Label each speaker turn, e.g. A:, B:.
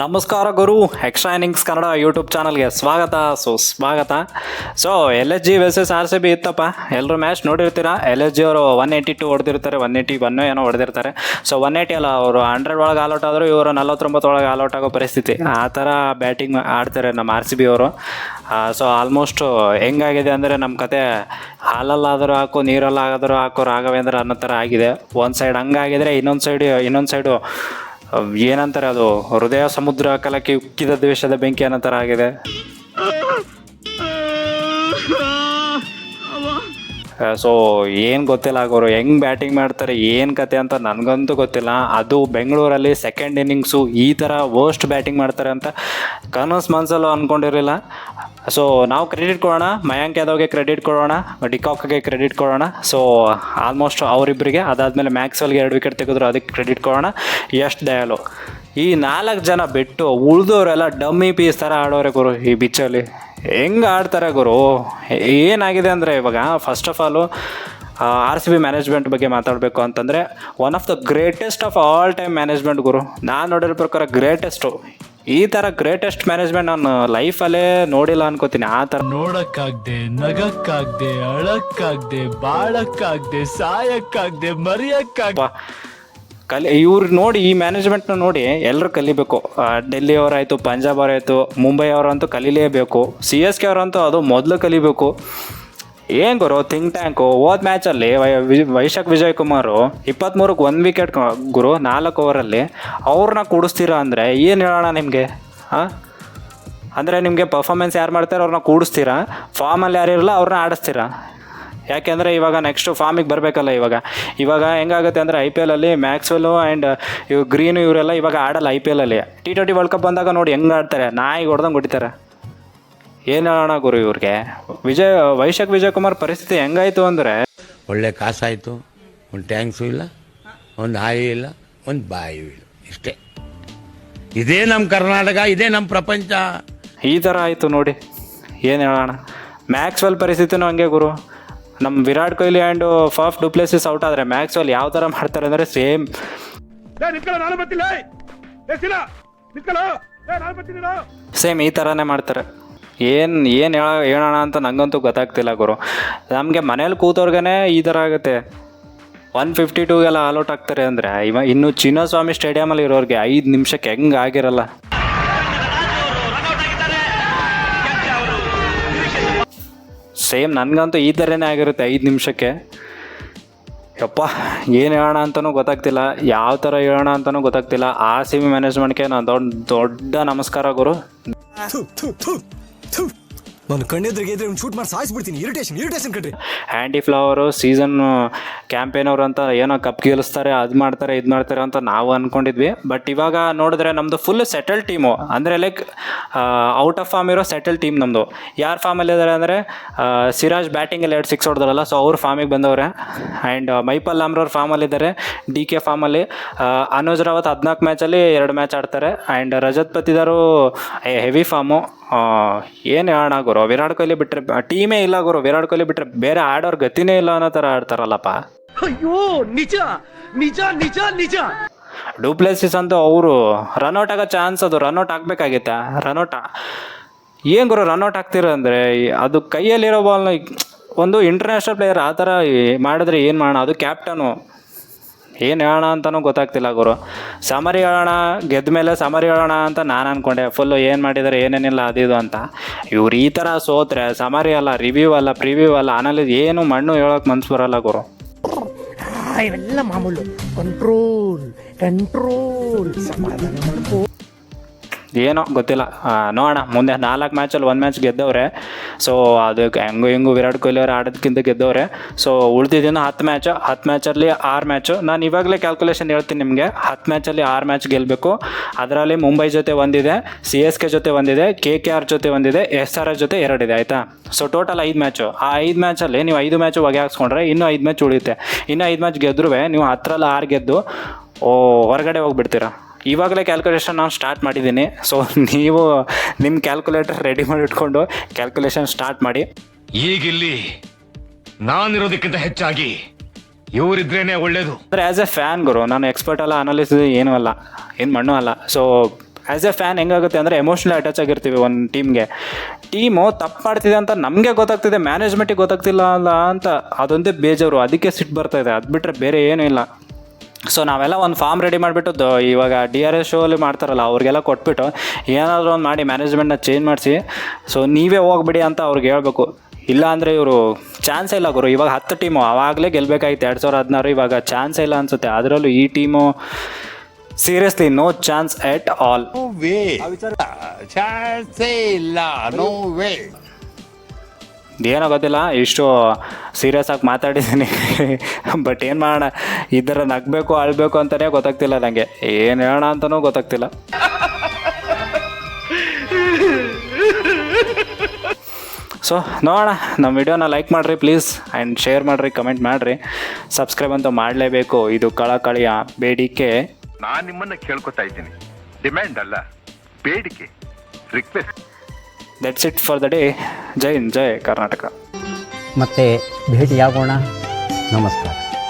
A: ನಮಸ್ಕಾರ ಗುರು extra Kannada YouTube ಚಾನಲ್ಗೆ ಸ್ವಾಗತ. ಸೊ ಸ್ವಾಗತ. So L S G versus R C B ಇತ್ತಪ್ಪ. ಎಲ್ಲರೂ ಮ್ಯಾಚ್ ನೋಡಿರ್ತೀರಾ? ಎಲ್ ಎಸ್ ಜಿ ಅವರು ಒನ್ ಏಯ್ಟಿ ಟು ಹೊಡೆದಿರ್ತಾರೆ ಒನ್ ಏಯ್ಟಿ ಒನ್ ಏನೋ ಹೊಡೆದಿರ್ತಾರೆ. ಸೊ ಒನ್ ಏಯ್ಟಿ ಅಲ್ಲ, ಅವರು ಹಂಡ್ರೆಡ್ ಒಳಗೆ ಆಲ್ಔಟ್ ಆದರೂ ಇವರು ನಲವತ್ತೊಂಬತ್ತು ಒಳಗೆ ಆಲ್ಔಟ್ ಆಗೋ ಪರಿಸ್ಥಿತಿ. ಆ ಥರ ಬ್ಯಾಟಿಂಗ್ ಆಡ್ತಾರೆ ನಮ್ಮ ಆರ್ ಸಿ ಬಿ ಅವರು. ಸೊ ಆಲ್ಮೋಸ್ಟ್ ಹೆಂಗಾಗಿದೆ ಅಂದರೆ ನಮ್ಮ ಕತೆ, ಹಾಲಲ್ಲಾದರೂ ಹಾಕು, ನೀರಲ್ಲಾದರೂ ಹಾಕು ರಾಘವೇಂದ್ರ ಅನ್ನೋ ಥರ ಆಗಿದೆ. ಒಂದು ಸೈಡ್ ಹಂಗಾಗಿದ್ರೆ ಇನ್ನೊಂದು ಸೈಡ್ ಇನ್ನೊಂದು ಸೈಡು ಏನಂತಾರೆ ಅದು ಹೃದಯ ಸಮುದ್ರ ಕಲಕ್ಕೆ ಉಕ್ಕಿದ ದ್ವೇಷದ ಬೆಂಕಿ ಅನ್ನೋ ಆಗಿದೆ. ಸೊ ಏನು ಗೊತ್ತಿಲ್ಲ ಆಗೋರು, ಹೆಂಗೆ ಬ್ಯಾಟಿಂಗ್ ಮಾಡ್ತಾರೆ, ಏನು ಕತೆ ಅಂತ ನನಗಂತೂ ಗೊತ್ತಿಲ್ಲ. ಅದು ಬೆಂಗಳೂರಲ್ಲಿ ಸೆಕೆಂಡ್ ಇನ್ನಿಂಗ್ಸು ಈ ಥರ ವರ್ಸ್ಟ್ ಬ್ಯಾಟಿಂಗ್ ಮಾಡ್ತಾರೆ ಅಂತ ಕನಸು ಮನಸ್ಸಲ್ಲೂ ಅಂದ್ಕೊಂಡಿರಲಿಲ್ಲ ಸೊ ನಾವು ಕ್ರೆಡಿಟ್ ಕೊಡೋಣ, ಮಯಾಂಕ್ ಯಾದವ್ಗೆ ಕ್ರೆಡಿಟ್ ಕೊಡೋಣ, ಡಿಕಾಕ್ಗೆ ಕ್ರೆಡಿಟ್ ಕೊಡೋಣ. ಸೊ ಆಲ್ಮೋಸ್ಟ್ ಅವರಿಬ್ಬರಿಗೆ ಅದಾದಮೇಲೆ ಮ್ಯಾಕ್ಸ್ವೆಲ್ಗೆ ಎರಡು ವಿಕೆಟ್ ತೆಗೆದ್ರು, ಅದಕ್ಕೆ ಕ್ರೆಡಿಟ್ ಕೊಡೋಣ. ಎಷ್ಟು ದಯಾಲು. ಈ ನಾಲ್ಕು ಜನ ಬಿಟ್ಟು ಉಳಿದವರೆಲ್ಲ ಡಮ್ಮಿ ಪೀಸ್ ಥರ ಆಡೋರೆ ಗುರು ಈ ಬಿಚ್ಚಲ್ಲಿ ಹೆಂಗೆ ಆಡ್ತಾರೆ ಗುರು? ಏನಾಗಿದೆ ಅಂದರೆ ಇವಾಗ first of all R C B management ಬಗ್ಗೆ ಮಾತಾಡಬೇಕು ಅಂತಂದರೆ one of the greatest of all time management ಗುರು. ನಾನು ನೋಡಿರೋ ಪ್ರಕಾರ ಗ್ರೇಟೆಸ್ಟು ಈ ಥರ ಗ್ರೇಟೆಸ್ಟ್ ಮ್ಯಾನೇಜ್ಮೆಂಟ್ ನಾನು ಲೈಫಲ್ಲೇ ನೋಡಿಲ್ಲ ಅನ್ಕೋತೀನಿ. ಆ ಥರ
B: ನೋಡೋಕ್ಕಾಗದೆ ನಗಕ್ಕಾಗದೆ ಅಳಕ್ಕಾಗ್ದೆ ಬಾಳಕ್ಕಾಗದೆ ಸಾಯಕ್ಕಾಗ್ದೆ ಮರಿಯಕ್ಕಾಗ್ದೆ.
A: ವಾ ಕಲಿ, ಇವ್ರು ನೋಡಿ, ಈ ಮ್ಯಾನೇಜ್ಮೆಂಟ್ನ ನೋಡಿ ಎಲ್ಲರೂ ಕಲಿಬೇಕು. ಡೆಲ್ಲಿ ಅವರಾಯಿತು ಪಂಜಾಬ್ ಅವರಾಯಿತು ಮುಂಬೈ ಅವರಂತೂ ಕಲೀಲೇಬೇಕು. ಸಿ ಎಸ್ ಕೆ ಅವರಂತೂ ಅದು ಮೊದಲು ಕಲಿಬೇಕು. ಏನು ಗುರು ಥಿಂಕ್ ಟ್ಯಾಂಕು ಹೋದ ಮ್ಯಾಚಲ್ಲಿ ವಿ- ವೈಶಾಖ್ ವಿಜಯ್ ಕುಮಾರು ಇಪ್ಪತ್ತ್ಮೂರಕ್ಕೆ ಒಂದು ವಿಕೆಟ್ ಗುರು, ನಾಲ್ಕು ಓವರಲ್ಲಿ ಅವ್ರನ್ನ ಕೂಡಿಸ್ತೀರಾ ಅಂದರೆ ಏನು ಹೇಳೋಣ ನಿಮಗೆ? ಹಾಂ ಅಂದರೆ ನಿಮಗೆ ಪರ್ಫಾಮೆನ್ಸ್ ಯಾರು ಮಾಡ್ತಾರೆ ಅವ್ರನ್ನ ಕೂಡಿಸ್ತೀರಾ? ಫಾರ್ಮಲ್ಲಿ ಯಾರು ಇರಲ್ಲ ಅವ್ರನ್ನ ಆಡಿಸ್ತೀರಾ? ಯಾಕೆಂದರೆ ಇವಾಗ ನೆಕ್ಸ್ಟು ಫಾರ್ಮಿಗೆ ಬರಬೇಕಲ್ಲ ಇವಾಗ. ಇವಾಗ ಹೆಂಗಾಗುತ್ತೆ ಅಂದರೆ ಐ ಪಿ ಎಲ್ಲಲ್ಲಿ ಮ್ಯಾಕ್ಸ್ವೆಲ್ಲು ಆ್ಯಂಡ್ ಇವು ಗ್ರೀನು ಇವರೆಲ್ಲ ಇವಾಗ ಆಡಲ್ಲ ಐ ಪಿ ಎಲ್ಲಲ್ಲಿ ಟಿ ಟ್ವೆಂಟಿ ವರ್ಲ್ಡ್ ಕಪ್ ಬಂದಾಗ ನೋಡಿ ಹೆಂಗೆ ಆಡ್ತಾರೆ. ನಾಯಿ ಹೊಡೆದಂಗೆ ಹೊಡಿತಾರೆ. ಏನು ಹೇಳೋಣ ಗುರು ಇವ್ರಿಗೆ? ವಿಜಯ್ ವೈಶಾಖ್ ವಿಜಯ್ ಕುಮಾರ್ ಪರಿಸ್ಥಿತಿ ಹೆಂಗಾಯಿತು ಅಂದರೆ?
C: ಒಳ್ಳೆ ಕಾಸಾಯಿತು. ಒಂದು ಟ್ಯಾಂಕ್ಸು ಇಲ್ಲ ಒಂದು ಹಾಯಿ ಇಲ್ಲ ಒಂದು ಬಾಯಿ ಇಲ್ಲ. ಇಷ್ಟೇ. ಇದೇ ನಮ್ಮ ಕರ್ನಾಟಕ ಇದೇ ನಮ್ಮ ಪ್ರಪಂಚ.
A: ಈ ಥರ ಆಯಿತು ನೋಡಿ. ಏನು ಹೇಳೋಣ? ಮ್ಯಾಕ್ಸ್ವೆಲ್ ಪರಿಸ್ಥಿತಿನೂ ಹಂಗೆ ಗುರು. ನಮ್ಮ Virat Kohli and Faf du Plessis out ಆದರೆ ಮ್ಯಾಕ್ಸ್ವೆಲ್ ಯಾವ ಥರ ಮಾಡ್ತಾರೆ ಅಂದರೆ ಸೇಮ್ ಸೇಮ್ ಈ ಥರನೇ ಮಾಡ್ತಾರೆ. ಏನು ಏನು ಹೇಳ ಹೇಳೋಣ ಅಂತ ನನಗಂತೂ ಗೊತ್ತಾಗ್ತಿಲ್ಲ ಗುರು. ನಮಗೆ ಮನೇಲಿ ಕೂತವ್ರಿಗೇ ಈ ಥರ ಆಗುತ್ತೆ. ಒನ್ ಫಿಫ್ಟಿ ಟೂಗೆಲ್ಲ ಆಲ್ಔಟ್ ಆಗ್ತಾರೆ ಅಂದರೆ ಇವ ಇನ್ನು ಚಿನ್ನಸ್ವಾಮಿ ಸ್ಟೇಡಿಯಮಲ್ಲಿ ಇರೋರಿಗೆ ಐದು ನಿಮಿಷಕ್ಕೆ ಹೆಂಗೆ ಆಗಿರಲ್ಲ. ಸೇಮ್ ನನಗಂತೂ ಈ ಥರನೇ ಆಗಿರುತ್ತೆ ಐದು ನಿಮಿಷಕ್ಕೆ. ಯಪ್ಪ, ಏನು ಹೇಳೋಣ ಅಂತಲೂ ಗೊತ್ತಾಗ್ತಿಲ್ಲ. ಯಾವ ಥರ ಹೇಳೋಣ ಅಂತಲೂ ಗೊತ್ತಾಗ್ತಿಲ್ಲ. ಆ ಸಿ ಬಿ ಮ್ಯಾನೇಜ್ಮೆಂಟ್ಗೆ ನಾನು ದೊಡ್ಡ ದೊಡ್ಡ ನಮಸ್ಕಾರ ಗುರು.
D: ನಾನು ಕಣ್ಣೆದ್ರಿಗೆ ಇದ್ರೆ ಶೂಟ್ ಮಾಡಿ ಸಾಯಿಸ್ಬಿಡ್ತೀನಿ. ಇರಿಟೇಷನ್ ಇರಿಟೇಷನ್ ಕಟ್ರಿ
A: ಹ್ಯಾಂಡಿ ಫ್ಲವರು ಸೀಸನ್ ಕ್ಯಾಂಪೇನ್ ಅವ್ರು ಅಂತ ಏನೋ ಕಪ್ ಗೆಲ್ಲಿಸ್ತಾರೆ, ಅದು ಮಾಡ್ತಾರೆ, ಇದು ಮಾಡ್ತಾರೆ ಅಂತ ನಾವು ಅಂದ್ಕೊಂಡಿದ್ವಿ ಬಟ್ ಇವಾಗ ನೋಡಿದ್ರೆ ನಮ್ಮದು ಫುಲ್ ಸೆಟಲ್ ಟೀಮು ಅಂದರೆ ಲೈಕ್ ಔಟ್ ಆಫ್ ಫಾರ್ಮ್ ಇರೋ ಸೆಟಲ್ ಟೀಮ್ ನಮ್ಮದು ಯಾರು ಫಾರ್ಮಲ್ಲಿ ಇದ್ದಾರೆ ಅಂದರೆ ಸಿರಾಜ್ ಬ್ಯಾಟಿಂಗಲ್ಲಿ ಎರಡು ಸಿಕ್ಸ್ ಹೊಡೆದ್ರಲ್ಲ ಸೊ ಅವ್ರ ಫಾರ್ಮಿಗೆ ಬಂದವ್ರೆ. ಆ್ಯಂಡ್ ಮೈಪಲ್ ಫಾರ್ಮಲ್ಲಿ ಫಾರ್ಮಲ್ಲಿದ್ದಾರೆ ಡಿ ಕೆ ಫಾರ್ಮಲ್ಲಿ ಅನುಜ್ ರಾವತ್ ಹದಿನಾಲ್ಕು ಮ್ಯಾಚಲ್ಲಿ ಎರಡು ಮ್ಯಾಚ್ ಆಡ್ತಾರೆ. And Rajat Patidar heavy form ಏನು ಹೇಳೋಣ ವಿರಾಟ್ ಕೊಹ್ಲಿ ಬಿಟ್ರೆ ಟೀಮೇ ಇಲ್ಲ ಗುರು. ವಿರಾಟ್ ಕೊಹ್ಲಿ ಬಿಟ್ರೆ ಬೇರೆ ಆಡೋರ್ ಗತಿನೇ ಇಲ್ಲ ಅನ್ನೋ ತರ ಆಡ್ತಾರಲ್ಲಪ್ಪ.
E: ಅಯ್ಯೋ ನಿಜ ನಿಜ ನಿಜ ನಿಜ.
A: ಡೂಪ್ಲೆಸಿಸ್ ಅಂತ ಅವರು ರನ್ಔಟ್ ಆಗೋ ಚಾನ್ಸ್ ಅದು. ರನ್ಔಟ್ ಆಗಬೇಕಾಗಿತ್ತ? ರನ್ಔಟ್ ಏನು ಗುರು ರನ್ಔಟ್ ಆಗ್ತಿರೋ ಅಂದರೆ ಅದು ಕೈಯಲ್ಲಿರೋ ಬಾಲ್ನ ಒಂದು ಇಂಟರ್ನ್ಯಾಷನಲ್ ಪ್ಲೇಯರ್ ಆ ಥರ ಮಾಡಿದ್ರೆ ಏನು ಮಾಡೋಣ? ಅದು ಕ್ಯಾಪ್ಟನು ಏನು ಹೇಳೋಣ ಅಂತಲೂ ಗೊತ್ತಾಗ್ತಿಲ್ಲ ಗುರು. ಸಮರಿ ಹೇಳೋಣ, ಗೆದ್ದ ಮೇಲೆ ಸಮರಿ ಹೇಳೋಣ ಅಂತ ನಾನು ಅಂದ್ಕೊಂಡೆ ಫುಲ್ಲು ಏನು ಮಾಡಿದ್ದಾರೆ ಏನೇನಿಲ್ಲ, ಅದು ಇದು ಅಂತ. ಇವ್ರು ಈ ಥರ ಸೋತ್ರೆ, ಸಮರಿ ಅಲ್ಲ ರಿವ್ಯೂ ಅಲ್ಲ ಪ್ರಿವ್ಯೂ ಅಲ್ಲ ಅನಾಲಿಸ್ ಏನು ಮಣ್ಣು ಹೇಳೋಕೆ ಮನ್ಸು ಬರೋಲ್ಲ ಗುರು.
E: ಇವೆಲ್ಲ ಮಾಮೂಲು. ಕಂಟ್ರೋಲ್ ಕಂಟ್ರೋಲ್
A: ಏನೋ ಗೊತ್ತಿಲ್ಲ. ನೋಡೋಣ. ಮುಂದೆ ನಾಲ್ಕು ಮ್ಯಾಚಲ್ಲಿ ಒಂದು ಮ್ಯಾಚ್ ಗೆದ್ದವ್ರೆ. ಸೊ ಅದಕ್ಕೆ ಹೆಂಗು ಹೆಂಗು ವಿರಾಟ್ ಕೊಹ್ಲಿ ಅವ್ರು ಆಡೋದಕ್ಕಿಂತ ಗೆದ್ದವ್ರೆ. ಸೊ ಉಳಿದಿದ್ದೇನೋ ಹತ್ತು ಮ್ಯಾಚು ಹತ್ತು ಮ್ಯಾಚಲ್ಲಿ ಆರು ಮ್ಯಾಚು ನಾನು ಇವಾಗಲೇ ಕ್ಯಾಲ್ಕುಲೇಷನ್ ಹೇಳ್ತೀನಿ ನಿಮಗೆ. ಹತ್ತು ಮ್ಯಾಚಲ್ಲಿ ಆರು ಮ್ಯಾಚ್ ಗೆಲ್ಲಬೇಕು ಅದರಲ್ಲಿ ಮುಂಬೈ ಜೊತೆ ಒಂದಿದೆ ಸಿ ಎಸ್ ಕೆ ಜೊತೆ ಒಂದಿದೆ ಕೆ ಕೆ ಆರ್ ಜೊತೆ ಒಂದಿದೆ ಎಸ್ ಆರ್ ಆರ್ ಜೊತೆ ಎರಡಿದೆ, ಆಯಿತಾ? ಸೊ ಟೋಟಲ್ ಐದು ಮ್ಯಾಚು ಆ ಐದು ಮ್ಯಾಚಲ್ಲಿ ನೀವು ಐದು ಮ್ಯಾಚು ಹೊಗೆ ಹಾಕ್ಸ್ಕೊಂಡ್ರೆ ಇನ್ನೂ ಐದು ಮ್ಯಾಚ್ ಉಳಿಯುತ್ತೆ. ಇನ್ನೂ ಐದು ಮ್ಯಾಚ್ ಗೆದ್ರೂ ನೀವು ಹತ್ತರಲ್ಲಿ ಆರು ಗೆದ್ದು, ಓ, ಹೊರಗಡೆ ಹೋಗ್ಬಿಡ್ತೀರಾ? ಇವಾಗಲೇ ಕ್ಯಾಲ್ಕುಲೇಷನ್ ನಾನು ಸ್ಟಾರ್ಟ್ ಮಾಡಿದ್ದೀನಿ. ಸೊ ನೀವು ನಿಮ್ಮ ಕ್ಯಾಲ್ಕುಲೇಟರ್ ರೆಡಿ ಮಾಡಿ ಇಟ್ಕೊಂಡು ಕ್ಯಾಲ್ಕುಲೇಷನ್ ಸ್ಟಾರ್ಟ್ ಮಾಡಿ.
F: ಈಗಿಲ್ಲಿ ನಾನಿರೋದಕ್ಕಿಂತ ಹೆಚ್ಚಾಗಿ ಇವರಿದ್ರೇನೆ ಒಳ್ಳೇದು.
A: ಅಂದರೆ ಆ್ಯಸ್ ಎ ಫ್ಯಾನ್ ಗುರು ನಾನು ಎಕ್ಸ್ಪರ್ಟ್ ಅಲ್ಲ ಅನಾಲಿಸ್ ಏನೂ ಅಲ್ಲ. ಏನು ಮಣ್ಣು ಅಲ್ಲ. ಸೊ ಆ್ಯಸ್ ಎ ಫ್ಯಾನ್ ಹೆಂಗಾಗುತ್ತೆ ಅಂದರೆ ಎಮೋಷ್ನಲಿ ಅಟ್ಯಾಚ್ ಆಗಿರ್ತೀವಿ ಒಂದು ಟೀಮ್ಗೆ ಟೀಮು ತಪ್ಪು ಮಾಡ್ತಿದೆ ಅಂತ ನಮಗೆ ಗೊತ್ತಾಗ್ತಿದೆ ಮ್ಯಾನೇಜ್ಮೆಂಟಿಗೆ ಗೊತ್ತಾಗ್ತಿಲ್ಲ ಅಲ್ಲ ಅಂತ ಅದೊಂದೇ ಬೇಜಾರು. ಅದಕ್ಕೆ ಸಿಟ್ಟು ಬರ್ತಾ ಇದೆ. ಅದು ಬಿಟ್ಟರೆ ಬೇರೆ ಏನೂ ಇಲ್ಲ. ಸೊ ನಾವೆಲ್ಲ ಒಂದು ಫಾರ್ಮ್ ರೆಡಿ ಮಾಡಿಬಿಟ್ಟು ಇವಾಗ ಡಿ ಆರ್ ಎಸ್ ಶೋಲಿ ಅಲ್ಲಿ ಮಾಡ್ತಾರಲ್ಲ ಅವ್ರಿಗೆಲ್ಲ ಕೊಟ್ಬಿಟ್ಟು ಏನಾದರೂ ಒಂದು ಮಾಡಿ ಮ್ಯಾನೇಜ್ಮೆಂಟ್ನ ಚೇಂಜ್ ಮಾಡಿಸಿ. ಸೊ ನೀವೇ ಹೋಗ್ಬಿಡಿ ಅಂತ ಅವ್ರಿಗೆ ಹೇಳಬೇಕು. ಇಲ್ಲ ಅಂದರೆ ಇವರು ಚಾನ್ಸೇ ಇಲ್ಲ ಗುರು. ಇವಾಗ ಹತ್ತು ಟೀಮು ಆವಾಗಲೇ ಗೆಲ್ಲಬೇಕಾಗಿತ್ತು ಎರಡು ಸಾವಿರದ ಹದಿನಾರು ಇವಾಗ ಚಾನ್ಸೇ ಇಲ್ಲ ಅನಿಸುತ್ತೆ. ಅದರಲ್ಲೂ ಈ team seriously no chance at all
C: chance ಇಲ್ಲ. ನೋ ವೇ
A: ಏನೋ ಗೊತ್ತಿಲ್ಲ ಇಷ್ಟು ಸೀರಿಯಸ್ ಆಗಿ ಮಾತಾಡಿದ್ದೀನಿ. ಬಟ್ ಏನು ಮಾಡೋಣ? ಇದರ ಥರ ನಗಬೇಕು ಅಳಬೇಕು ಅಂತಲೇ ಗೊತ್ತಾಗ್ತಿಲ್ಲ ನನಗೆ ಏನು ಹೇಳೋಣ ಅಂತಲೂ ಗೊತ್ತಾಗ್ತಿಲ್ಲ. ಸೊ ನೋಡೋಣ. ನಮ್ಮ ವಿಡಿಯೋನ ಲೈಕ್ ಮಾಡಿರಿ ಪ್ಲೀಸ್ ಆ್ಯಂಡ್ ಶೇರ್ ಮಾಡಿರಿ ಕಮೆಂಟ್ ಮಾಡಿರಿ. ಸಬ್ಸ್ಕ್ರೈಬ್ ಅಂತೂ ಮಾಡಲೇಬೇಕು. ಇದು ಕಳಕಳಿಯ ಬೇಡಿಕೆ.
G: ನಾನು ನಿಮ್ಮನ್ನು ಕೇಳ್ಕೊತಾ ಇದ್ದೀನಿ. ಡಿಮ್ಯಾಂಡ್ ಅಲ್ಲ ಬೇಡಿಕೆ request
A: that's it for the day ಜೈ ಹಿಂದ್ ಜೈ ಕರ್ನಾಟಕ
H: ಮತ್ತೆ ಭೇಟಿಯಾಗೋಣ. ನಮಸ್ಕಾರ.